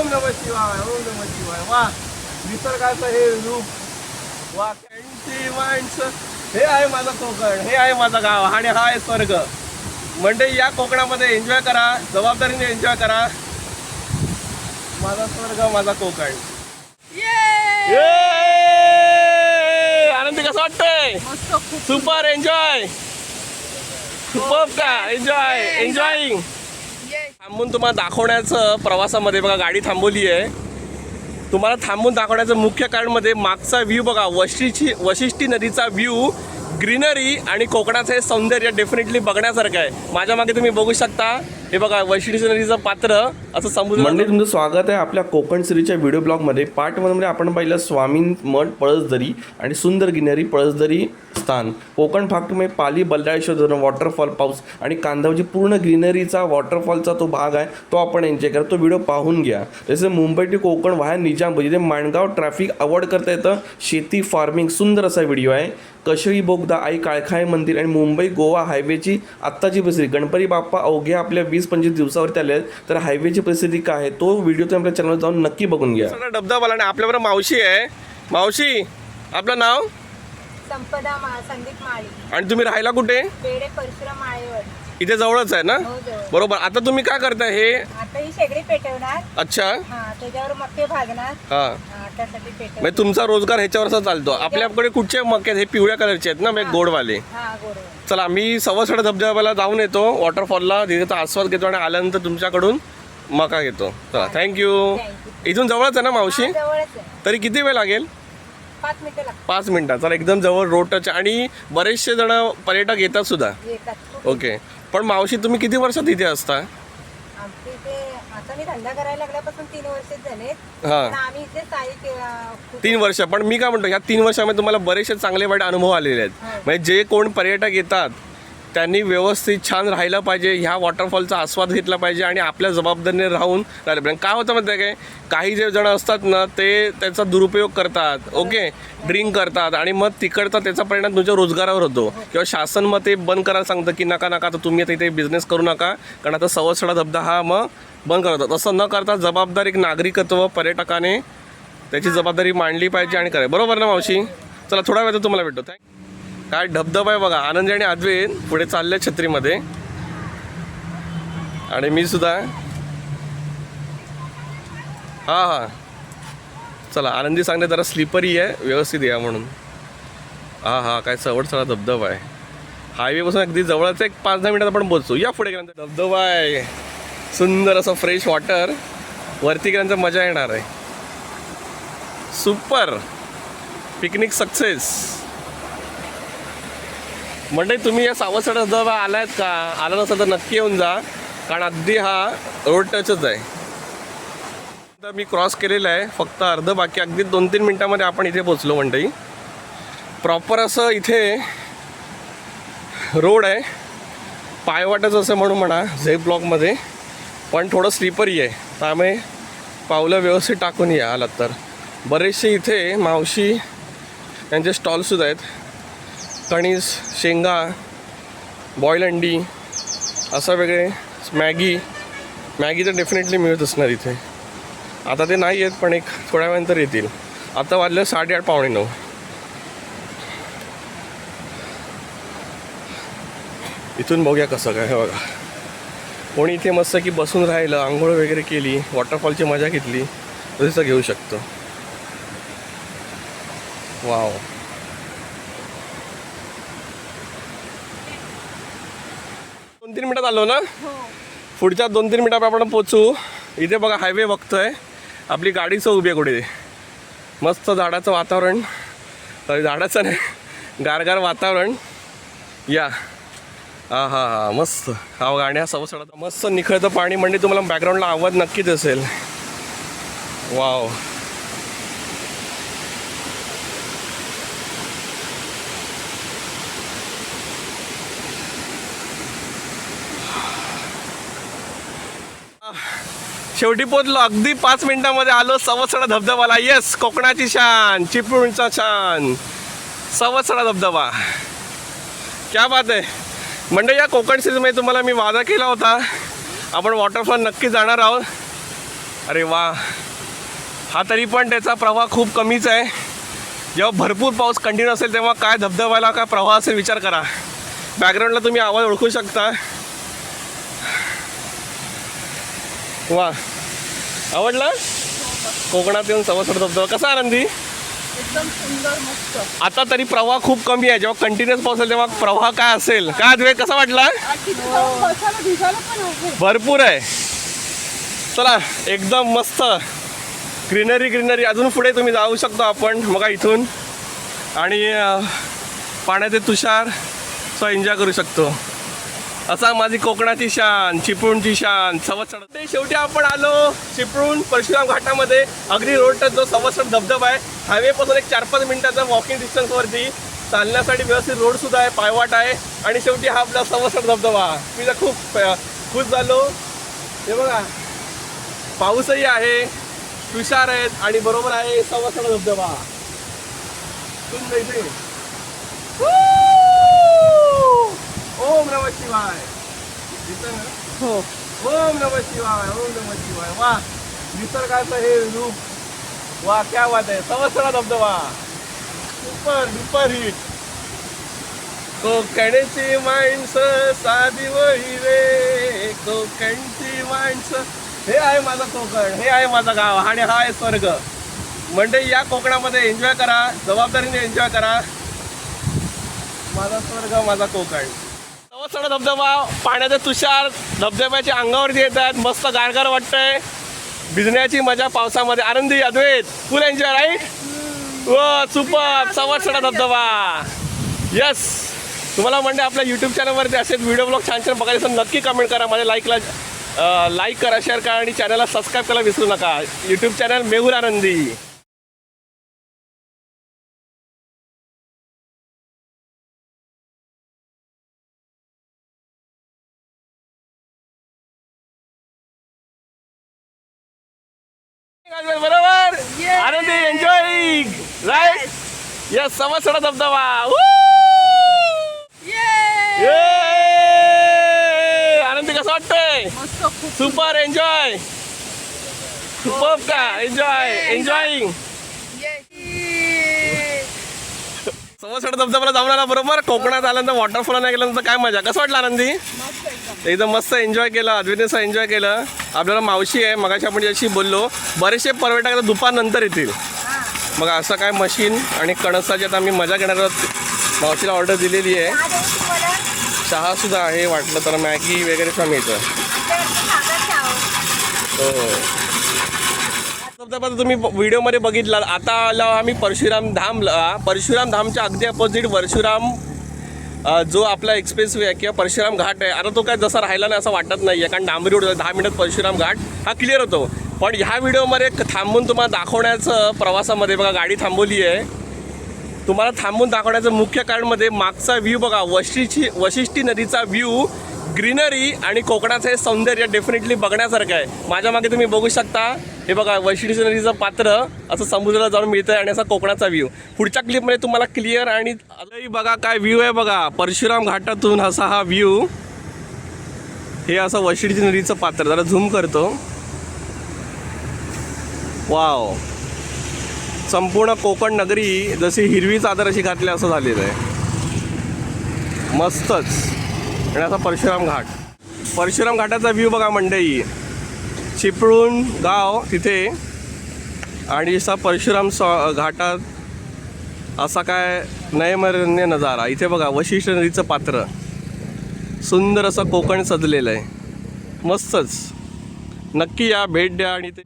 ओम नम शिवाय ओम नम शिवाय. वा निसर्गाचं हे रूप. वा माणसं. हे आहे माझं कोकण हे आहे माझं गाव आणि हा आहे स्वर्ग. म्हणजे या कोकणामध्ये एन्जॉय करा जबाबदारीने एन्जॉय करा. माझा स्वर्ग माझा कोकण. ये! आनंदी कसं वाटतंय? सुपर एन्जॉय सुपर का? एन्जॉय एन्जॉईंग थांबून तुम्हाला दाखवण्याचं प्रवासामध्ये बघा गाडी थांबवली आहे. तुम्हाला थांबून दाखवण्याचं मुख्य कारण मध्ये मागचा व्ह्यू बघा वशिष्ठी वशिष्ठी नदीचा व्ह्यू ग्रीनरी आणि कोकणाचं हे सौंदर्य डेफिनेटली बघण्यासारखं आहे. माझ्या मागे तुम्ही बघू शकता. हे बघा वशिष्ठी नदीचं पात्र. असं सांगू म्हणजे तुमचं स्वागत आहे आपल्या कोकण सिरीच्या व्हिडिओ ब्लॉगमध्ये पार्ट वनमध्ये आपण पाहिलं स्वामी मठ पळसदरी आणि सुंदर गिनरी पळसदरी स्थान. कोकण भाग पाली बल्लाळेश्वर धरण वॉटरफॉल पाऊस आणि कांदावची पूर्ण ग्रीनरीचा वॉटरफॉलचा तो भाग आहे तो आपण एन्जॉय करा. तो व्हिडिओ पाहून घ्या. तसेच मुंबई टू कोकण वाया निजाम जिथे माणगाव ट्रॅफिक अवॉइड करता येतं शेती फार्मिंग सुंदर असा व्हिडिओ आहे. कशळी बोगदा आई काळखाय मंदिर आणि मुंबई गोवा हायवेची आत्ताची बसरी गणपती बाप्पा अवघ्या आपल्या वीस पंचवीस दिवसावरती आले आहेत. तर हायवेची परिस्थिती काय आहे तो व्हिडिओ तुम्ही आपल्या चॅनलवर जाऊन नक्की बघून घ्या. सगळा डबधबा आणि आपल्याबरोबर मावशी आहे. मावशी आपलं नाव? संपदा मा संदीप माळी. आणि तुम्ही राहायला कुठे? पेढे परशुराम माळेवर. इथे जवळच आहे ना? हो जवळ. बरोबर. आता तुम्ही काय करताय हे? आता ही शेगडी पेटवणार. अच्छा. हा त्याच्यावर मक्के भाजणार हा. हा, त्यासाठी पेटव म्हणजे तुमचा रोजगार ह्याच्यावरचा चालतो. आपल्याकडे कुठचे मके आहेत? हे पिवळ्या कलरचे आहेत ना म्हणजे गोडवाले. हा चला मी सव्वासडा धबधब्याला जाऊन येतो. वॉटरफॉलला तिथेचा आस्वाद घेतो आणि आल्यानंतर तुमच्याकडून मका घेतो? चला थँक्यू इथून जवळच आहे ना मावशी? तरी किती वेळ लागेल? पाच मिनिटात चला एकदम जवळ रोड टच आणि बरेचसे जण पर्यटक येतात सुद्धा. ओके. पण मावशी तुम्ही किती वर्षात इथे असता? तीन हां. वर्ष. पण मी काय म्हणतो ह्या तीन वर्षामध्ये तुम्हाला बरेचसे चांगले वाईट अनुभव आलेले आहेत. म्हणजे जे कोण पर्यटक येतात त्यांनी व्यवस्थित छान राहिलं पाहिजे ह्या वॉटरफॉलचा आस्वाद घेतला पाहिजे आणि आपल्या जबाबदारीने राहून राहिलं. पाहिजे काय होतं माहिती आहे काय काही जे जण असतात ना ते त्याचा दुरुपयोग करतात ओके ड्रिंक करतात आणि मग तिकडचा त्याचा परिणाम तुमच्या रोजगारावर होतो. किंवा शासन मग ते बंद करायला सांगतं की नका नका आता तुम्ही आता इथे बिझनेस करू नका. कारण आता सवसडा धबधा हा मग बंद करतो. तसं न करता जबाबदार एक नागरिकत्व पर्यटकाने त्याची जबाबदारी मांडली पाहिजे आणि करायला बरोबर ना मावशी? चला थोडा वेळ तुम्हाला भेटतो. थँक काय धबधबा आहे बघा. आनंदी आणि आदवे पुढे चालले छत्रीमध्ये. आणि मी सुद्धा हां हां. चला आनंदी सांगते जरा स्लीपरी आहे व्यवस्थित या म्हणून. हां हां काय चवडचा धबधबा आहे. हायवेपासून अगदी जवळच एक पाच दहा मिनिटात आपण पोहोचू. या पुढे गेल्यानंतर धबधबा आहे. सुंदर असं फ्रेश वॉटर वरती गेल्यानंतर मजा येणार आहे. सुपर पिकनिक सक्सेस म्हणजे तुम्ही या सावसडा धबधबा आलायत का? आला नसेल तर नक्की येऊन जा. कारण अगदी हा रोड टचच आहे. आता मी क्रॉस केलेला आहे. फक्त अर्धं बाकी अगदी दोन तीन मिनटामध्ये आपण इथे पोचलो मंडई प्रॉपर असं इथे रोड आहे. पायवाटच असं म्हणून म्हणा झे ब्लॉकमध्ये पण थोडं स्लीपरही आहे. त्यामुळे पावलं व्यवस्थित टाकून या आलात तर. बरेचसे इथे मावशी यांचे स्टॉलसुद्धा आहेत. कणीस शेंगा बॉईल अंडी असं वेगळे मॅगी. मॅगी तर डेफिनेटली मिळत असणार इथे. आता ते नाही आहेत पण एक थोड्या वेळानंतर येतील. आता वाजलं साडेआठ पावणे नऊ. इथून बघूया कसं काय हे बघा. कोणी इथे मस्त की बसून राहिलं आंघोळ वगैरे केली वॉटरफॉलची मजा घेतली तर तसं घेऊ शकतो. वाव दोन तीन मिनिटात आलो ना? पुढच्या दोन तीन मिनिटात आपण पोचू. इथे बघा हायवे बघतोय. आपली गाडीच उभी आहे कुठे मस्त झाडाचं वातावरण. सॉरी झाडाचं नाही गारगार वातावरण. या. हा हा हा मस्त हा गाण्या सवसडा मस्त निखळतं पाणी म्हणजे तुम्हाला बॅकग्राऊंडला आवाज नक्कीच असेल. वाव शेवटी पोचलो अगदी पाच मिनिटामध्ये आलो. सवसडा धबधबाला. येस कोकणाची शान. चिपळूणचा छान सवसडा धबधबा. क्या बात आहे. म्हणजे या कोकण सीझनमध्ये तुम्हाला मी वादा केला होता. आपण वॉटरफॉल नक्की जाणार आहोत. अरे वा. हा तरी पण त्याचा प्रवाह खूप कमीच आहे. जेव्हा भरपूर पाऊस कंटिन्यू असेल तेव्हा काय धबधब्याला काय प्रवाह असेल विचार करा. बॅकग्राऊंडला तुम्ही आवाज ओळखू शकता. वा. आवडलं? कोकणात येऊन सवसड धबधबा कसा आनंदी? एकदम सुंदर मस्त. आता तरी प्रवाह खूप कमी आहे. जेव्हा कंटिन्युअस पाऊस असेल तेव्हा प्रवाह काय असेल? काय द्वे कसा वाटला? भरपूर आहे. चला एकदम मस्त. ग्रीनरी ग्रीनरी अजून पुढे तुम्ही जाऊ शकतो आपण. बघा इथून. आणि पाण्याचे तुषार. सो एन्जॉय करू शकतो. असा माझी कोकणाची शान चिपळूणची शान सवत्सड ते शेवटी आपण आलो चिपळूण परशुराम घाटामध्ये अगदी रोड जो सवत्सड धबधबा आहे हायवेपासून एक चार पाच मिनिटाचा वॉकिंग डिस्टन्सवरती चालण्यासाठी व्यवस्थित रोड सुद्धा आहे पायवाट आहे आणि शेवटी हा आपला सवत्सड धबधबा. मी तर खूप खुश झालो. हे बघा पाऊसही आहे तुषार आहेत आणि बरोबर आहे सवत्सड धबधबा सुंदर इथे. Woo! ओम नम शिवाय? हो. ओम नम शिवाय ओम नम शिवाय. वा निसर्गाचं हे रूप. वा क्या बात आहे. सवत्सरा धबधबा. सुपर डुपर हिट कोकणची माणसं साधी वही रे. कोकणची माणसं. हे आहे माझं कोकण हे आहे माझं गाव आणि हा आहे स्वर्ग. म्हणजे या कोकणामध्ये एन्जॉय करा जबाबदारीने एन्जॉय करा. माझा स्वर्ग माझा कोकण. सवत्सड धबधबा पाण्याचे तुषार धबधब्याच्या अंगावरती येत आहेत मस्त गारगार वाटतंय. भिजण्याची मजा पावसामध्ये. आनंदी अद्वैत. फुल एन्जॉय राईट व सुपर सवत्सडा धबधबा. यस तुम्हाला म्हणजे आपल्या यूट्यूब चॅनलवरती असेच व्हिडिओ ब्लॉग छान छान बघायला नक्की कमेंट करा. माझ्या लाईकला लाईक करा शेअर करा आणि चॅनलला सबस्क्राईब करायला विसरू नका. यूट्यूब चॅनल मेहुल आनंदी. बरोबर? आनंदी एन्जॉय राईट यस सवत्सडा धबधबा! आनंदी कसं वाटतंय? सुपर एन्जॉय सुपर का? एन्जॉय एन्जॉईंग सवत्सड धबधब्याला जाऊन आला बरोबर? कोकणात आल्यानंतर वॉटरफॉल नाही गेल्यानंतर काय मजा? कसं वाटलं आनंदी? एकदम मस्त एन्जॉय केलं अद्वैतचं एन्जॉय केलं. आपल्याला मावशी आहे मगाशी आपण ज्याशी बोललो बरेचसे पर्यटक आता दुपारनंतर येतील. मग असं काय मशीन आणि कणसाची आता आम्ही मजा घेणार आहोत. मावशीला ऑर्डर दिलेली आहे. हा देऊ तुम्हाला चहा सुद्धा आहे वाटलं तर मॅगी वगैरे सुद्धा मिळतं हो हो. तुम्ही व्हिडिओमध्ये बघितला आता आलो आम्ही परशुराम धामला परशुराम धामच्या अगदी अपोजिट परशुराम जो आपला एक्सप्रेस वे आहे किंवा परशुराम घाट आहे आता तो काय जसा राहिला नाही असं वाटत नाही आहे कारण डांबरी रोड दहा मिनिटात परशुराम घाट हा क्लिअर होतो. पण ह्या व्हिडिओमध्ये थांबून तुम्हाला दाखवण्याचं प्रवासामध्ये बघा गाडी थांबवली आहे. तुम्हाला थांबून दाखवण्याचं मुख्य कारण मध्ये मागचा व्ह्यू बघा वशिष्ठी वशिष्ठी नदीचा व्ह्यू ग्रीनरी आणि कोकणाचं हे सौंदर्य डेफिनेटली बघण्यासारखं आहे. माझ्या मागे तुम्ही बघू शकता. हे बघा वशिष्ठी नदीचं पात्र असं समुद्राला जाऊन मिळतं आणि असा कोकणाचा व्ह्यू पुढच्या क्लिपमध्ये तुम्हाला क्लिअर आणि आजही बघा काय व्ह्यू आहे बघा. परशुराम घाटातून असा हा व्ह्यू हे असं वैशिष्ट्य नदीचं पात्र. जरा झूम करतो. वाव संपूर्ण कोकण नगरी जशी हिरवी चादर अशी घातली असं झालेलं आहे. मस्तच. आणि असा परशुराम घाट. परशुराम घाटाचा व्ह्यू बघा मंडई. चिपळूण गाव तिथे. आणि असा परशुराम सॉ घाटात असा काय नयमरण्य नजारा. इथे बघा वशिष्ठ नदीचं पात्र. सुंदर असं कोकण सजलेलं आहे. मस्तच. नक्की या भेट द्या आणि ते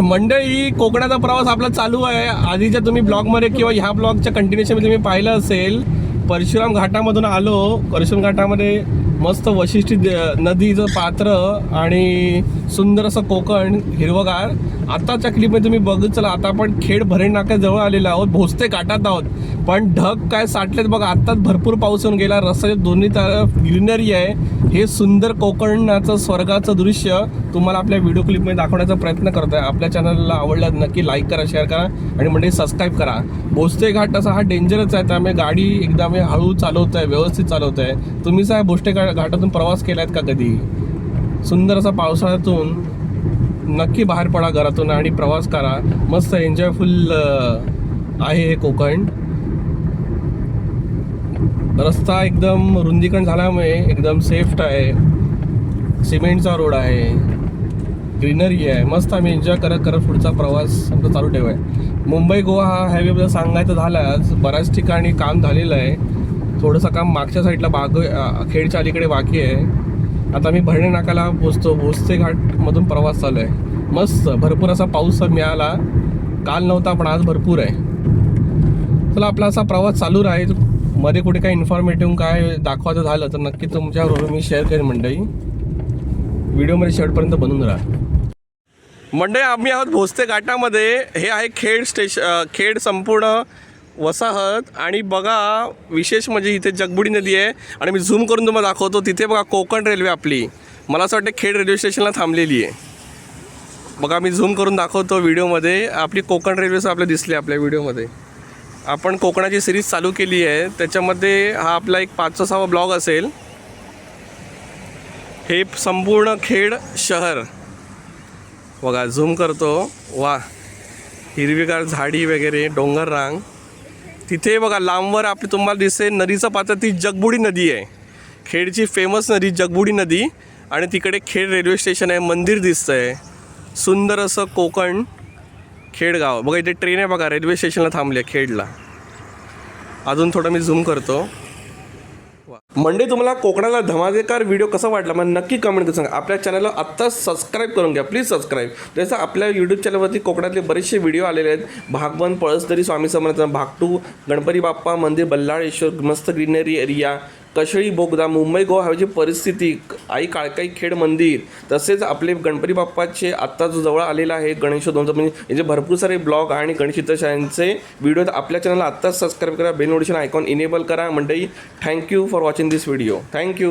मंडळी कोकणाचा प्रवास आपला चालू आहे. आधीच्या तुम्ही ब्लॉगमध्ये किंवा ह्या ब्लॉगच्या कंटिन्युएशनमध्ये तुम्ही पाहिलं असेल परशुराम घाटामधून आलो. परशुराम घाटामध्ये मस्त वशिष्ठी दे- नदीचं पात्र आणि सुंदर असं कोकण हिरवगार. आताच्या क्लिपमध्ये तुम्ही बघत चला आता आपण खेड भरण नाक्याजवळ आलेलो आहोत भोसते घाटात आहोत. पण ढग काय साठलेत बघा आत्ताच भरपूर पाऊस येऊन गेला रस्त्याच्या दोन्ही तरफ ग्रीनरी आहे. हे सुंदर कोकणाचं स्वर्गाचं दृश्य तुम्हाला आपल्या व्हिडिओ क्लिपमध्ये दाखवण्याचा प्रयत्न करतो आहे. आपल्या चॅनलला आवडल्यास नक्की लाईक करा शेअर करा आणि म्हणजे सबस्क्राईब करा. भोसते घाट असा हा डेंजरच आहे त्यामुळे गाडी एकदम हळू चालवत आहे व्यवस्थित चालवत आहे तुम्ही साहेब भोसते घाटातून प्रवास केला आहेत का कधी? सुंदर असा पावसाळ्यातून नक्की बाहेर पडा घरातून आणि प्रवास करा. मस्त एन्जॉयफुल आहे हे कोकण. रस्ता एकदम रुंदीकरण झाल्यामुळे एकदम सेफ्ट आहे. सिमेंटचा रोड आहे. ग्रीनरी आहे. मस्त आम्ही एन्जॉय करत करत पुढचा प्रवास आमचा चालू ठेवाय. मुंबई गोवा हा हायवेबद्दल सांगायचं झाल्यास बऱ्याच ठिकाणी काम झालेलं आहे. थोडंसं काम मागच्या साईडला बाग खेडच्या अलीकडे बाकी आहे. आता मी भरणे नाकाला पोचतो भोसते घाटमधून प्रवास चालू आहे. मस्त भरपूर असा पाऊस मिळाला. काल नव्हता पण आज भरपूर आहे. चला आपला असा प्रवास चालू राहील. मध्ये कुठे काय इन्फॉर्मेटिव्ह काय दाखवायचं झालं तर नक्की तुमच्याबरोबर मी शेअर करेन मंडळी. व्हिडिओमध्ये शेवटपर्यंत बनून राहा. मंडळी आम्ही आहोत भोसते घाटामध्ये. हे आहे खेड स्टेशन खेड संपूर्ण वसाहत आणि बघा विशेष म्हणजे इथे जगबुडी नदी आहे आणि मी झूम करून तुम्हाला दाखवतो तिथे बघा कोकण रेल्वे आपली. मला असं वाटतं खेड रेल्वे स्टेशनला थांबलेली आहे. बघा मी झूम करून दाखवतो व्हिडिओमध्ये. आपली कोकण रेल्वेच आपल्या दिसली आपल्या व्हिडिओमध्ये. आपण कोकणाची सिरीज चालू केली आहे. त्याच्यामध्ये हा आपला एक पाचवा सहावा ब्लॉग असेल. हे संपूर्ण खेड शहर. बघा झूम करतो. वा हिरवीगार झाडी वगैरे डोंगर रांग तिथे बघा लांबवर आपली तुम्हाला दिसेल नदीचं पात्र ती जगबुडी नदी आहे. खेडची फेमस नदी जगबुडी नदी आणि तिकडे खेड रेल्वे स्टेशन आहे मंदिर दिसतं आहे सुंदर असं कोकण खेडगाव. बघा इथे ट्रेन आहे बघा रेल्वे स्टेशनला थांबली आहे खेडला. अजून थोडं मी झूम करतो. म्हणजे तुम्हाला कोकणाला धमाकेदार व्हिडिओ कसा वाटला मला नक्की कमेंट करून सांगा. आपल्या चॅनलला आत्ताच सबस्क्राईब करून घ्या. प्लीज सबस्क्राईब जसं आपल्या यूट्यूब चॅनलवरती कोकणातले बरेचसे व्हिडिओ आलेले आहेत. भागवन पळसदरी स्वामी समर्थ भाग टू गणपती बाप्पा मंदिर बल्लाळेश्वर मस्त ग्रीनरी एरिया कशळी बोगदा मुंबई गोवा हवेची परिस्थिती आई काळकाई खेड मंदिर तसेच आपले गणपती बाप्पाचे आत्ता जो जवळ आलेला आहे गणेशोत्सवचा म्हणजे याचे भरपूर सारे ब्लॉग आणि गणेश चित्रशाळांचे व्हिडिओ आपल्या चॅनलला आत्ताच सबस्क्राईब करा बेल नोटिफिकेशन आयकॉन इनेबल करा. मंडई thank you for watching this video thank you